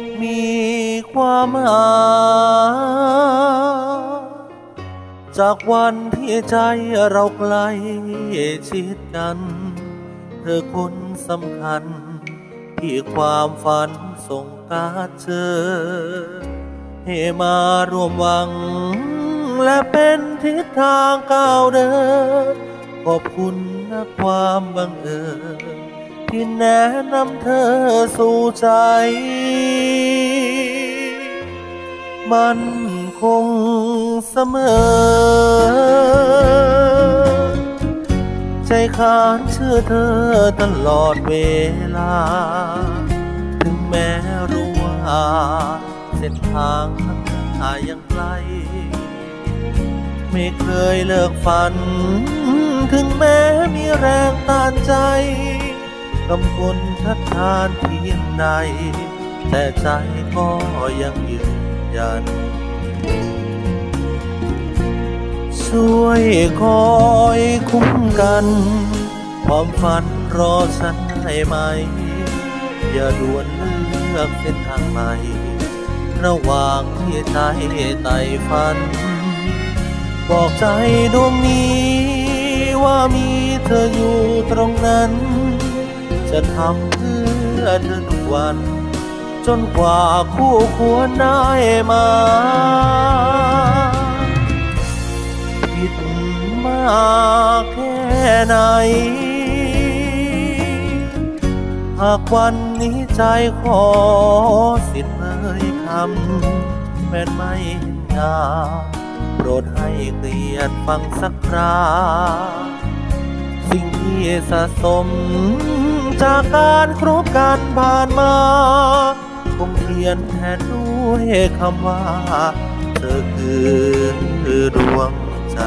กมีความหายจากวันที่ใจเราใกลชิดกัน เธอคนสำคัญ ที่ความฝันส่งการเจอ ให้มาร่วมหวัง และเป็นทิศทางก้าวเดิน ขอบคุณนะความบังเอิญ ที่แนะนำเธอสู่ใจ มันคงเสมอ ใจคานเชื่อเธอตลอดเวลา ถึงแม้รู้ว่าเส้นทางข้างหน้ายังไกล ไม่เคยเลิกฝัน ถึงแม้มีแรงต้านใจ กำกลทัดทานเพียงใดแต่ใจก็ยังยืนยัน ช่วยคอยคุ้มกัน ความฝันรอฉันให้ไหม อย่าด่วนเลือกเส้นทางใหม่ ระหว่างที่ใจไต่ฝัน บอกใจดวงนี้ว่ามีเธออยู่ตรงนั้น จะทำเพื่อเธอทุกวัน จนกว่าคู่ควรได้มาผิดมากแค่ไหน หากวันนี้ใจขอสิทธิ์เอ่ยคำแม้นไม่ยาโปรดให้เกียรติฟังสักคราสิ่งที่สะสม จากการครบกันผ่านมาคงเขียนแทนด้วยคำว่า เธอคือดวงใจ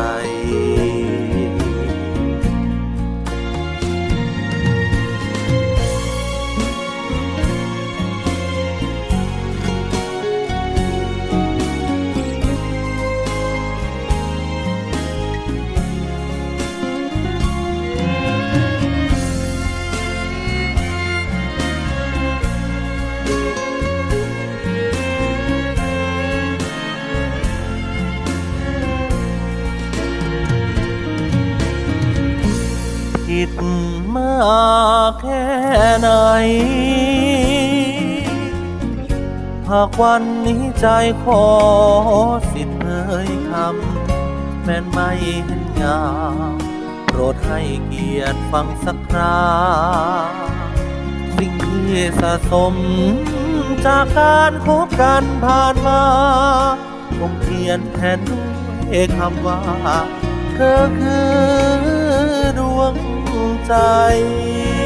ผิดมากแค่ไหน หากวันนี้ใจขอสิทธิ์เอ่ยคำแม้นไม่เห็นยามโปรดให้เกียรติฟังสักคราสิ่งที่สะสมจากการคบกันผ่านมาคงเขียนแทนด้วยคำว่า เธอคือดวง ใจ